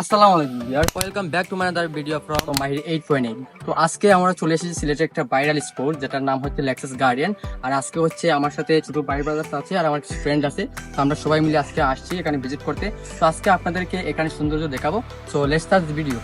আসসালামু আলাইকুম viewer welcome back to my other video from Mahir eight point eight তো আজকে আমরা চলে এসেছি সিলেটের একটা ভাইরাল স্পোর্ট যেটার নাম হচ্ছে লেক্সাস গার্ডিয়ান আর আজকে হচ্ছে আমার সাথে ছোট ভাই ব্রাদার্স আছে আর আমার ফ্রেন্ড আছে। তো আমরা সবাই মিলে আজকে আসছি এখানে ভিজিট করতে। তো আজকে আপনাদেরকে এখানে সৌন্দর্য দেখাবো। সো লেটস স্টার্ট ভিডিও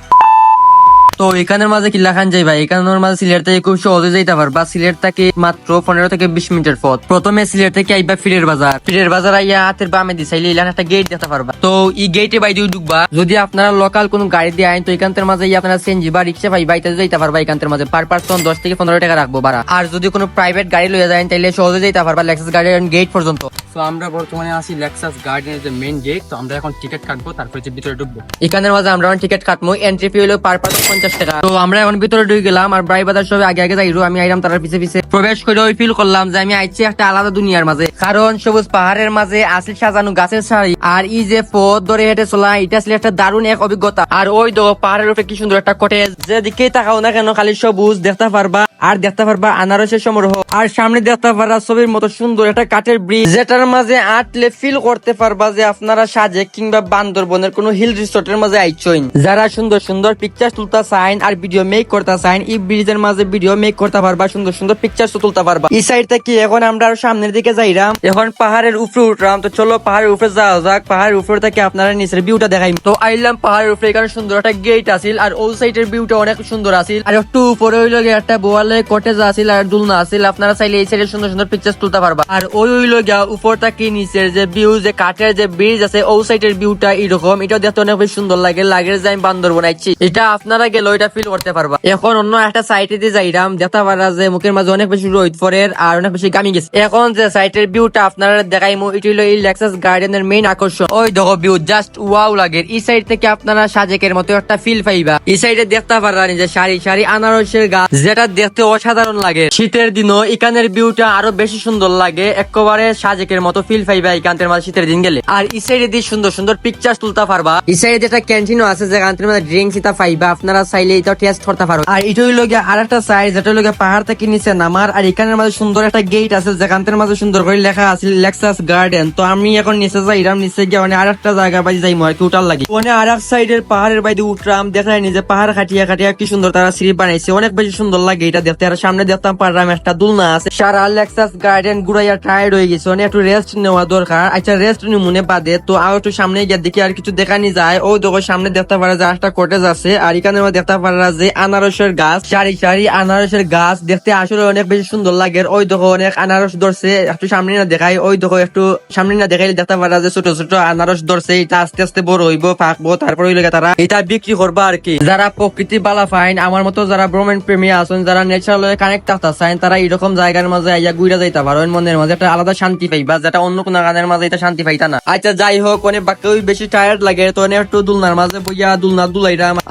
তো এখানের মাঝে কি লেখান যাই ভাই। এখানের মাঝে সিলেট থেকে খুব সহজে যাইতে পারবা। সিলেট থেকে মাত্র পনেরো থেকে বিশ মিনিটের পথ। প্রথমে সিলেট থেকে আইবা ফিরের বাজার। ফিরের বাজার আইয়া হাতের বামে দিছাইলে ইলান একটা গেট দেখতে পারবা। তো এই গেটে বাইরে ঢুকবা। যদি আপনারা লোকাল কোনো গাড়ি দিয়ে আইন, তো এখানদের মাঝে আপনারা সেনজি বা রিক্সা পাই বাইতে যাইতে পারবা এখানের মাঝে। পার পার্সন দশ থেকে পনেরো টাকা রাখব ভাড়া। আর যদি কোনো প্রাইভেট গাড়ি লইয়া যায় তাইলে সহজে যাইতে পারবা লেক্সাস গাড়ি গেট পর্যন্ত। তো আমরা বর্তমানে আছি লেক্সাস গার্ডেনের যে মেইন গেট তো আমরা এখন টিকিট কাটবো, তারপরে যে ভিতরে ঢুকবো। এখানের মাঝে আমরা টিকিট কাটবো এন্ট্রি ফি হলো পার পার্সন পঞ্চাশ টাকা। তো আমরা এখন ভিতরে ঢুকে গেলাম, আর ব্রাই বাজার সবাই আগে আগে যাইরো, আমি আইলাম তার পিছে পিছে। প্রবেশ করে ওই ফিল করলাম যে আমি আইছি একটা আলাদা দুনিয়ার মাঝে। কারণ সবুজ পাহাড়ের মাঝে আসিল সাজানো গাছের সারি আর এই যে পথ ধরে হেঁটে চলা, এটা আসলে একটা দারুণ এক অভিজ্ঞতা। আর ওই দো পাহাড়ের উপরে কি সুন্দর একটা কটেজ যেদিকে তাকাও না কেন, খালি সবুজ দেখতে পারবা, আর দেখতে পারবা আনারসের সমারোহ। আর সামনে দেখতে পারবা ছবির মতো সুন্দর একটা কাঠের ব্রিজ যেটার মাঝে আটলে ফিল করতে পারবা যে আপনারা সাজে কিংবা বান্দরবনের কোনো হিল রিসোর্টের মাঝে আইছইন যারা সুন্দর সুন্দর পিকচার তুলতে চাইন আর ভিডিও মেক করতে চাইন, এই ব্রিজের মাঝে ভিডিও মেক করতে পারবা, সুন্দর সুন্দর পিকচার তুলতে পারবা। এই সাইড থেকে এখন আমরা আরও সামনের দিকে যাইরাম। এখন পাহাড়ের উপরে উঠলাম তো চলো পাহাড়ের উপরে যাওয়া যাক। পাহাড়ের উপরে থেকে আপনারা নিচের ভিউটা দেখাই। তো আইলাম পাহাড়ের উপরে। এখানে সুন্দর একটা গেট আছিল আর ওই সাইডের ভিউটা অনেক সুন্দর আছিল। আর একটু উপরে হইল একটা বোয়ালে কটেজ আছিল আর দুলনা আছিল। আপনারা চাইলে এই সাইডে সুন্দর সুন্দর পিকচার তুলতে পারবা। আর ওই হইল গিয়া উপর থেকে নিচের যে ভিউ যে কাঠের যে ব্রিজ আছে, ওই সাইডের ভিউটা এরকম। এটা দেখতে অনেক বেশি সুন্দর লাগে। লাগে যে আমি বান্দরবন আইছি এটা আপনারা গেলে ওইটা ফিল করতে পারবা। এখন অন্য একটা সাইডে দিয়ে যাইরাম দেখতে পারা যে মুখের মাঝে অনেক বেশি রোদ পরে আর অনেক বেশি গামি গেছে। এখন যে সাইটের ভিউটা আপনারা দেখাইমু, এটা হলো এই লেক্সাস গার্ডেনের মেইন আকর্ষণ। ওই দেখো ভিউ জাস্ট ওয়াও লাগে এই সাইড থেকে আপনারা সাজেকের মতো একটা ফিল পাইবা। এই সাইডে দেখতে পারবেন যে সারি সারি আনারসের গাছ, যেটা দেখতে অসাধারণ লাগে। শীতের দিনও এখানের ভিউটা আরও বেশি সুন্দর লাগে। একেবারে সাজেকের মতো ফিল পাইবা এখানদের মাঝে শীতের দিন গেলে। আর এই সাইডে দিয়ে সুন্দর সুন্দর পিকচার তুলতে পারবা। এই সাইডে যেটা ক্যান্টিনও আছে যেখানদের মধ্যে ড্রিঙ্কস ইতা পাইবা, আপনারা চাইলে এটা টেস্ট করতে পারো। আর এটা হইল গিয়ে আর একটা সাইড যেটা হইল পাহাড় থেকে নিচে নামার, আর এখানের মাঝে সুন্দর একটা গেট আছে যেখানদের মাঝে সুন্দর করে লেখা আছে লেক্সাস গার্ডেন তো আমি এখন নিচে যাইরাম নিচে গিয়ে মানে আর একটা জায়গা বাজি যাইমু, আর কি উঠার লাগে। মানে আর এক সাইডের পাহাড়ের বাইরে উঠলাম, দেখাই নি যে পাহাড় খাটিয়া খাটিয়া কি সুন্দর তারা সিঁড়ি বানাইছে, অনেক বেশি সুন্দর লাগে এটা দেখতে। আর সামনে দেখতাম পারলাম একটা দুলনা আছে। সারা লেক্সাস গার্ডেন ঘুরাইয়া টায়ার্ড হয়ে গেছে, অনেক একটু রেস্ট নেওয়া দরকার। আচ্ছা রেস্ট নি মনে বাদে, তো আর একটু সামনে গিয়ে দেখি আর কিছু দেখানি যায়। ওই দেখো, সামনে দেখতে পারা যায় একটা কটেজ আছে, আর এখানে দেখতে পারা যে আনারসের গাছ। সারি সারি আনারসের গাছ দেখতে আসলে অনেক বেশি সুন্দর লাগে। ওই দেখো, অনেক আনারস ধরছে। একটু সামনে না দেখাই, ওই দেখো, একটু সামনে না দেখাই দেখতে পারা যে ছোট ছোট আনারস ধরছে। এটা আস্তে আস্তে বড় হইব পাকবো তারপর হইলে তারা এটা বিক্রি করবা আর কি। যারা প্রকৃতি বালা ফাইন আমার মতো যারা ভ্রমণ প্রেমী আছেন, যারা ন্যাচারাল কানেক্ট থাকতে চান, তারা এরকম জায়গার মাঝে আইয়া গুইরা যাইতে পারো মনের মাঝে একটা আলাদা শান্তি পাইবা। যেটা অন্য কোনো গানের মাঝে এটা শান্তি পাইতা না। আচ্ছা যাই হোক অনেক বেশি টায়ার্ড লাগে, তো একটু দুলনার মাঝে বইয়া দুলনা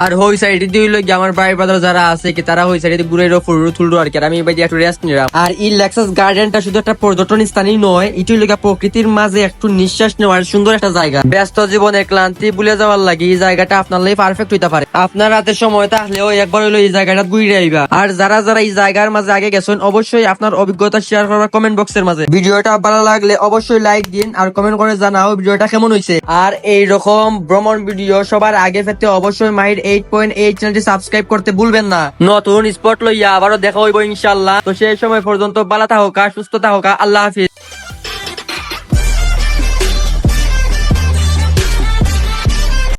আর হই আমার যারা আছে কি, তারা হই আর কি আমি একটু রেস্ট নিলাম। আর এই লেক্সাস গার্ডেনটা শুধু একটা পর্যটন স্থানই নয়, এটি প্রকৃতির মাঝে একটু নিঃশ্বাস নেওয়ার সুন্দর একটা জায়গা। ব্যস্ত জীবনের ক্লান্তি ভুলে যাওয়ার লাগে এই জায়গাটা আপনার লাগে পারফেক্ট হইতে পারে। আপনার রাতে সময় থাকলেও একবার হইল এই জায়গাটা ঘুরে আইবা। আর যারা যারা এই জায়গার মাঝে আগে গেছেন, অবশ্যই আপনার অভিজ্ঞতা শেয়ার করবা কমেন্ট বক্সের মাঝে। ভিডিওটা ভালো লাগলে অবশ্যই লাইক দিন আর কমেন্ট করে জানাও ভিডিওটা কেমন হয়েছে। আর এই রকম ভ্রমণ ভিডিও সবার আগে ফেতে অবশ্যই মাইর এইট পয়েন্ট এইট চ্যানেলটি সাবস্ক্রাইব করতে ভুলবেন না। নতুন স্পট লইয়া আবারও দেখা হইব ইনশাল্লাহ তো সেই সময় পর্যন্ত ভালো থাকা, সুস্থ থাকা, আল্লাহ হাফিজ।